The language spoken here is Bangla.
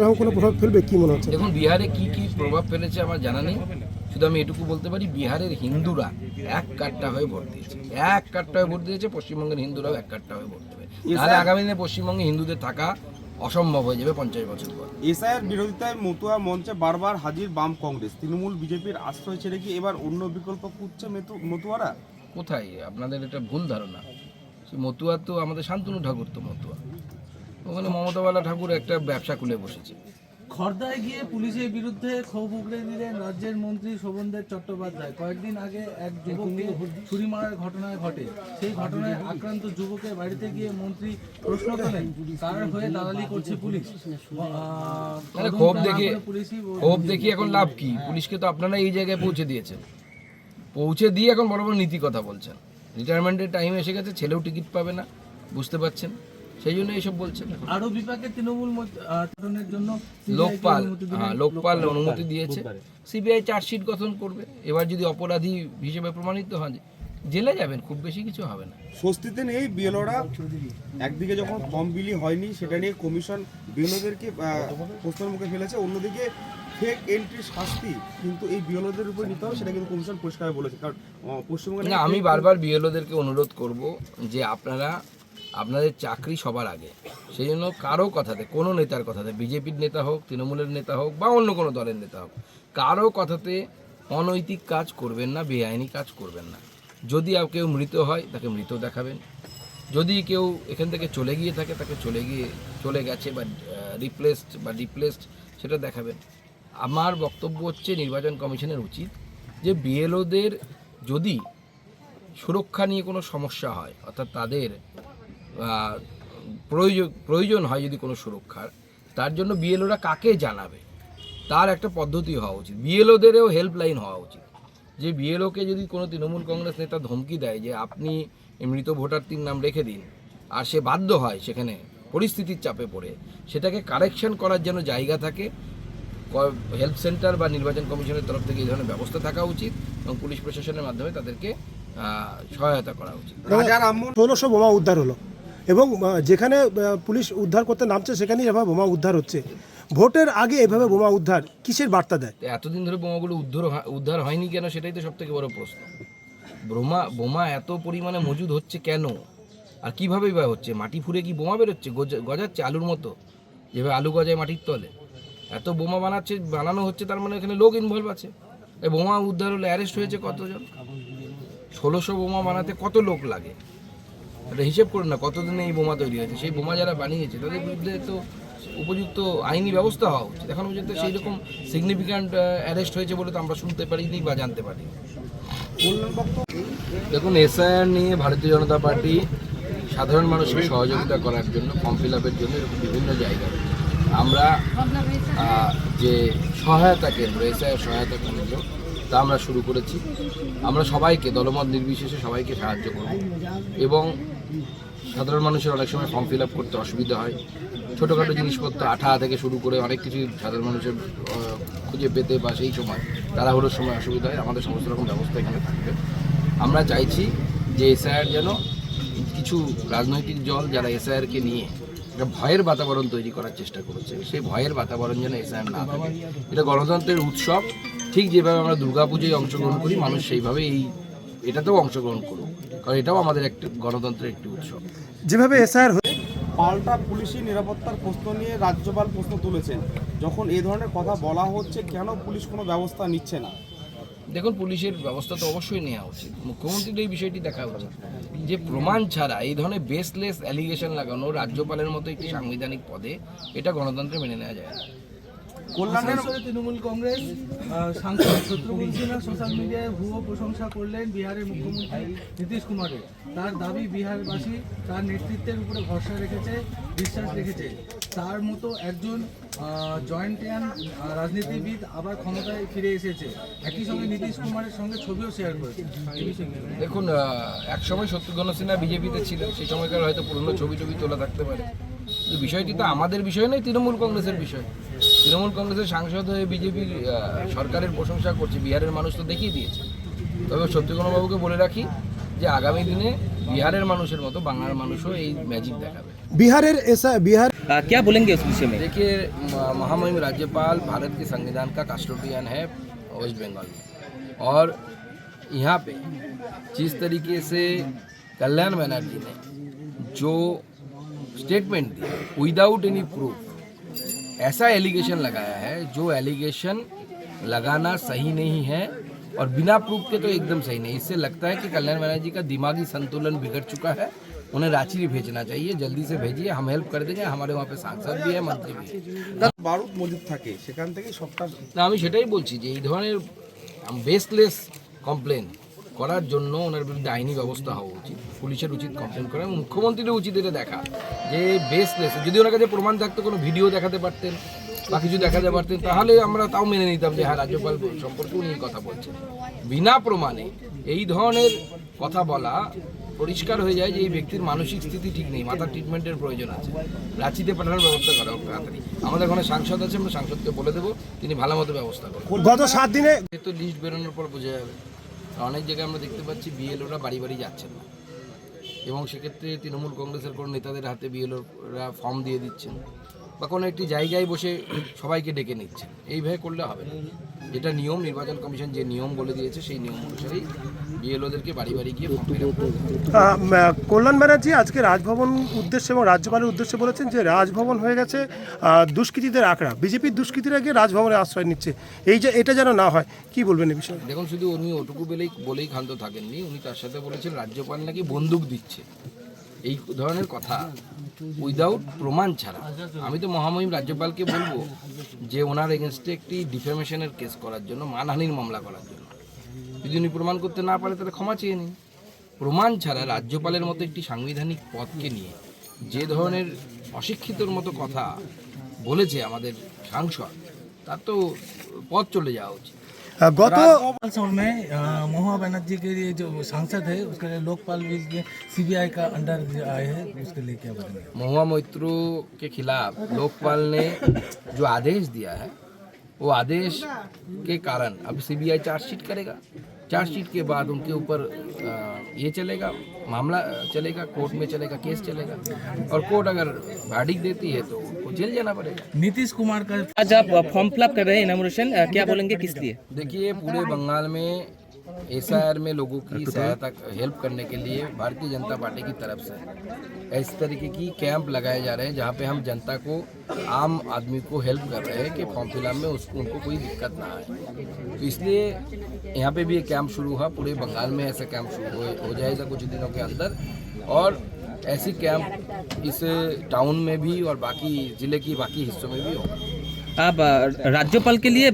এরকম কোনো প্রভাব ফেলবে? কি মনে হচ্ছে? দেখুন বিহারে কি কি প্রভাব ফেলেছে আমার জানা নেই। শুধু আমি এটুকু বলতে পারি বিহারের হিন্দুরা এক কাট্টা হয়ে ভোট দিয়েছে। এক কাট্টা হয়ে ভোট দিয়েছে পশ্চিমবঙ্গের হিন্দুরাও এক কাট্টা হয়ে ভোট দেবে। তাহলে আগামী দিনে পশ্চিমবঙ্গে হিন্দুদের থাকা অসম্ভব হয়ে যাবে পঞ্চাশ বছর পর। এসআইয়ের বিরোধিতায় মতুয়া মঞ্চে বারবার হাজির বাম কংগ্রেস। তৃণমূল বিজেপির আশ্রয় ছেড়ে কি এবার অন্য বিকল্প খুঁজছে মতুয়ারা? কোথায়? আপনাদের এটা ভুল ধারণা। সে মতুয়া তো আমাদের শান্তনু ঠাকুর তো মতুয়া। ওখানে মমতাবালা ঠাকুর একটা ব্যবসা খুলে বসেছে। খর্দায় গিয়ে পুলিশের বিরুদ্ধে ক্ষোভ উগড়ে দিলেন রাজ্যের মন্ত্রী শোভনদেব চট্টোপাধ্যায়। কয়েকদিন আগে এক যুবককে ছুরি মারার ঘটনা ঘটে। সেই ঘটনায় আক্রান্ত যুবকের বাড়িতে গিয়ে মন্ত্রী প্রশ্ন করেন কার হয়ে দালালি করছে পুলিশ? আহ, ক্ষোভ দেখে ক্ষোভ দেখি এখন লাভ কি? পুলিশকে তো আপনারা এই জায়গায় পৌঁছে দিয়েছেন। পৌঁছে দিয়ে এখন বড় বড় নীতি কথা বলছেন। রিটায়ারমেন্টের টাইম এসে গেছে ছেলেও টিকিট পাবে না বুঝতে পারছেন? সেই জন্য এইসব বলছেন আরও বিপাকে তৃণমূল মত- জন্য লোকপাল হ্যাঁ লোকপাল অনুমতি দিয়েছে। সিবিআই চার্জশিট গঠন করবে। এবার যদি অপরাধী হিসেবে প্রমাণিত হয় জেলে যাবেন খুব বেশি কিছু হবে না। স্বস্তিতে নেই বিএলওরা। একদিকে যখন ফর্ম বিলি হয়নি সেটা নিয়ে কমিশন বিএলওদেরকে প্রশ্নের মুখে ফেলেছে। অন্যদিকে ফেক এন্ট্রি শাস্তি কিন্তু এই বিএলওদের উপর নিতে হবে সেটা কিন্তু কমিশন পরিষ্কার বলেছে। কারণ পশ্চিমবঙ্গে আমি বারবার বিএলওদেরকে অনুরোধ করব যে আপনারা আপনাদের চাকরি সবার আগে। সেই জন্য কারও কথাতে, কোনো নেতার কথাতে, বিজেপির নেতা হোক, তৃণমূলের নেতা হোক, বা অন্য কোনো দলের নেতা হোক, কারও কথাতে অনৈতিক কাজ করবেন না, বেআইনি কাজ করবেন না। যদি কেউ মৃত হয়, তাকে মৃত দেখাবেন। যদি কেউ এখান থেকে চলে গিয়ে থাকে, তাকে চলে গিয়ে, চলে গেছে বা রিপ্লেসড বা ডিপ্লেসড সেটা দেখাবেন। আমার বক্তব্য হচ্ছে নির্বাচন কমিশনের উচিত যে বিএলওদের যদি সুরক্ষা নিয়ে কোনো সমস্যা হয়, অর্থাৎ তাদের প্রয়োজন প্রয়োজন হয় যদি কোনো সুরক্ষার। তার জন্য বিএলওরা কাকে জানাবে? তার একটা পদ্ধতি হওয়া উচিত। বিএলওদেরও হেল্পলাইন হওয়া উচিত। যে বিএলওকে যদি কোনো তৃণমূল কংগ্রেস নেতা ধমকি দেয় যে আপনি মৃত ভোটারটির নাম রেখে দিন আর সে বাধ্য হয় সেখানে পরিস্থিতির চাপে পড়ে সেটাকে কারেকশন করার জন্য জায়গা থাকে। হেল্প সেন্টার বা নির্বাচন কমিশনের তরফ থেকে এই ধরনের ব্যবস্থা থাকা উচিত এবং পুলিশ প্রশাসনের মাধ্যমে তাদেরকে সহায়তা করা উচিত। ষোলোশো বোমা উদ্ধার হলো। এবং যেখানে পুলিশ উদ্ধার করতে নামছে, সেখানেই এভাবে বোমা উদ্ধার হচ্ছে। ভোটের আগে এভাবে বোমা উদ্ধার কিসের বার্তা দেয়? এতদিন ধরে বোমাগুলো উদ্ধার উদ্ধার হয়নি কেন? সেটাই তো সব থেকে বড় প্রশ্ন। বোমা বোমা এত পরিমাণে মজুদ হচ্ছে কেন? আর কীভাবেই বা হচ্ছে? মাটি ফুঁড়ে কি বোমা বেরোচ্ছে? গজাচ্ছে আলুর মতো? যেভাবে আলু গজায় মাটির তলে। এত বোমা বানাচ্ছে, বানানো হচ্ছে, তার মানে এখানে লোক ইনভলভ আছে। বোমা উদ্ধার হলে অ্যারেস্ট হয়েছে কতজন? ষোলোশো বোমা বানাতে কত লোক লাগে? এটা হিসেব করুন না, কতদিনে এই বোমা তৈরি হয়েছে? সেই বোমা যারা বানিয়েছে, তাদের বিরুদ্ধে তো উপযুক্ত আইনি ব্যবস্থা হওয়া উচিত। এখন পর্যন্ত সেই রকম সিগনিফিক্যান্ট অ্যারেস্ট হয়েছে বলে তো আমরা শুনতে পারিনি বা জানতে পারি দেখুন, এসআইআর নিয়ে ভারতীয় জনতা পার্টি সাধারণ মানুষকে সহযোগিতা করার জন্য ফর্ম ফিল আপের জন্য এরকম বিভিন্ন জায়গা আমরা যে সহায়তা কেন্দ্র, এসআইআর সহায়তা কেন্দ্র, তা আমরা শুরু করেছি। আমরা সবাইকে, দলমত নির্বিশেষে সবাইকে সাহায্য করব। এবং সাধারণ মানুষের অনেক সময় ফর্ম ফিল আপ করতে অসুবিধা হয়। ছোটোখাটো জিনিসপত্র আঠা থেকে শুরু করে অনেক কিছু সাধারণ মানুষের খুঁজে পেতে বা সেই সময় তাড়াহুড়োর সময় অসুবিধা হয়, আমাদের সমস্ত রকম ব্যবস্থা এখানে থাকবে। আমরা চাইছি যে এসআইআর যেন কিছু রাজনৈতিক দল যারা এসআইআরকে নিয়ে একটা ভয়ের বাতাবরণ তৈরি করার চেষ্টা করেছে, সেই ভয়ের বাতাবরণ যেন এসআইআর না থাকে। এটা গণতন্ত্রের উৎসব, ঠিক যেভাবে আমরা দুর্গাপুজোয় অংশগ্রহণ করি, মানুষ সেইভাবে এই এটাতেও অংশগ্রহণ করুক কারণ এটাও আমাদের একটি গণতন্ত্রের একটি উৎসব। যেভাবে এসআর পাল্টা পুলিশি নিরাপত্তার প্রশ্ন নিয়ে রাজ্যপাল প্রশ্ন তুলেছেন। যখন এই ধরনের কথা বলা হচ্ছে কেন পুলিশ কোনো ব্যবস্থা নিচ্ছে না? দেখুন পুলিশের ব্যবস্থা তো অবশ্যই নেওয়া উচিত। মুখ্যমন্ত্রীর এই বিষয়টি দেখা উচিত। যে প্রমাণ ছাড়া এই ধরনের বেসলেস অ্যালিগেশন লাগানো রাজ্যপালের মতো একটি সাংবিধানিক পদে এটা গণতন্ত্রে মেনে নেওয়া যায় না। কল্যাণের তৃণমূল কংগ্রেস সাংসদ শত্রুঘ্ন সিনহা সোশ্যাল মিডিয়ায় ভুয়ো প্রশংসা করলেন বিহারের মুখ্যমন্ত্রী নীতিশ কুমারের। তার দাবি বিহারবাসী তার নেতৃত্বের উপরে ভরসা রেখেছে বিশ্বাস রেখেছে। তার মতো একজন জয়েন্টিয়ান রাজনীতিবিদ আবার ক্ষমতায় ফিরে এসেছে। একই সঙ্গে নীতিশ কুমারের সঙ্গে ছবিও শেয়ার করেছে? দেখুন আহ, এক সময় শত্রুঘ্ন সিনহা বিজেপিতে ছিলেন সেই সময়কার হয়তো পুরনো ছবি টবি তোলা থাকতে পারে। বিষয়টি তো আমাদের বিষয় নয় তৃণমূল কংগ্রেসের বিষয়। তৃণমূল কংগ্রেসের সাংসদ হয়ে বিজেপির সরকারের প্রশংসা করছে বিহারের মানুষ তো দেখিয়ে দিয়েছে তবে শত্রুঘ্নবাবুকে বলে রাখি যে আগামী দিনে বিহারের মানুষের মতো বাংলার মানুষও এই ম্যাজিক দেখাবে বিহারের এসা বিহার आ, क्या बोलेंगे इस विषय में देखिए म- महामहिम राज्यपाल भारत के संविधान का कास्टोडियन है वेस्ट बंगाल में और यहाँ पे जिस तरीके से कल्याण बनर्जी ने जो स्टेटमेंट दिया विदाउट एनी प्रूफ ऐसा एलिगेशन लगाया है जो एलिगेशन लगाना सही नहीं है और बिना प्रूफ के तो एकदम सही नहीं इससे लगता है कि कल्याण बनर्जी का दिमागी संतुलन बिगड़ चुका है उन्हें रांची भी भेजना चाहिए जल्दी से भेजिए हम हेल्प कर देंगे हमारे वहाँ पे सांसद भी है मंत्री भी है বারুদ মজুদ থাকে সেখান থেকেই সবটা না আমি সেটাই বলছি যে এই ধরনের বেসলেস কমপ্লেন করার জন্য ওনার বিরুদ্ধে আইনি ব্যবস্থা হওয়া উচিত। পুলিশের উচিত কমপ্লেন করা এবং মুখ্যমন্ত্রীর উচিত এটা দেখা যে বেসলেস যদি ওনার কাছে প্রমাণ থাকতো কোনো ভিডিও দেখাতে পারতেন বা কিছু দেখাতে পারতেন তাহলে আমরা তাও মেনে নিতাম যে হ্যাঁ রাজ্যপাল সম্পর্কে উনি কথা বলছেন। বিনা প্রমাণে এই ধরনের কথা বলা পরিষ্কার হয়ে যায় যে এই ব্যক্তির মানসিক স্থিতি ঠিক নেই মাথার ট্রিটমেন্টের প্রয়োজন আছে। রাঁচিতে পাঠানোর ব্যবস্থা করা হোক তাড়াতাড়ি। আমাদের ওখানে সাংসদ আছে আমরা সাংসদকে বলে দেবো তিনি ভালো মতো ব্যবস্থা করবেন গত সাত দিনে তো লিস্ট বেরোনোর পর বোঝা যাবে। অনেক জায়গায় আমরা দেখতে পাচ্ছি বিএলওরা বাড়ি বাড়ি যাচ্ছেন না। এবং সেক্ষেত্রে তৃণমূল কংগ্রেসের কোনো নেতাদের হাতে বিএলওরা ফর্ম দিয়ে দিচ্ছেন। বা কোনো একটি জায়গায় বসে সবাইকে ডেকে নিচ্ছেন। এইভাবে করলে হবে না। যেটা নিয়ম নির্বাচন কমিশন যে নিয়ম বলে দিয়েছে সেই নিয়ম অনুসারেই বিএলওদেরকে বাড়ি বাড়ি গিয়ে। কল্যাণ ব্যানার্জি আজকে রাজভবন উদ্দেশ্যে এবং রাজ্যপালের উদ্দেশ্যে বলেছেন যে রাজভবন হয়ে গেছে দুষ্কৃতীদের আঁকড়া। বিজেপির দুষ্কৃতীরা গিয়ে রাজভবনে আশ্রয় নিচ্ছে। এই যে এটা যেন না হয় কি বলবেন এই বিষয়ে? দেখুন শুধু উনি ওটুকু বলেই বলেই ক্ষান্ত থাকেননি। উনি তার সাথে বলেছেন রাজ্যপাল নাকি বন্দুক দিচ্ছে। এই ধরনের কথা উইদাউট প্রমাণ ছাড়া। আমি তো মহামহিম রাজ্যপালকে বলব যে ওনার এগেনস্টে একটি ডিফেমেশনের কেস করার জন্য, মানহানির মামলা করার জন্য। যদি উনি প্রমাণ করতে না পারে, তাহলে ক্ষমা চেয়ে নিন। প্রমাণ ছাড়া রাজ্যপালের মতো একটি সাংবিধানিক পদকে নিয়ে যে ধরনের অশিক্ষিতর মতো কথা বলেছে আমাদের সাংসদ, তার তো পথ চলে যাওয়া উচিত। गौतम? में मोहा बनर्जी के लिए जो सांसद है उसके लिए लोकपाल सीबीआई का अंडर आए हैं उसके लिए क्या बताएँगे महुआ मोइत्रू के खिलाफ लोकपाल ने जो आदेश दिया है वो आदेश के कारण अब सीबीआई चार्जशीट करेगा। चार्जशीट के बाद उनके ऊपर ये चलेगा मामला चलेगा कोर्ट में चलेगा केस चलेगा। और कोर्ट अगर वार्डिक देती है तो जेल जाना पड़ेगा। नीतीश कुमार का आज आप फॉर्म फिलअप कर रहे हैं इनामोरेशन क्या बोलेंगे किस लिए? देखिए पूरे बंगाल में एस में लोगों की सहायता हेल्प करने के लिए भारतीय जनता पार्टी की तरफ़ से इस तरीके की कैंप लगाए जा रहे हैं जहाँ पे हम जनता को आम आदमी को हेल्प कर रहे हैं कि फॉर्म फिलअप में उसको उनको कोई दिक्कत ना आए। तो इसलिए यहाँ पे भी एक कैंप शुरू हुआ पूरे बंगाल में ऐसा कैंप शुरू हो, हो जाएगा कुछ दिनों के अंदर। और ऐसी कैंप इस टाउन में भी और बाकी ज़िले की बाकी हिस्सों में भी हो। आप राज्यपाल के लिए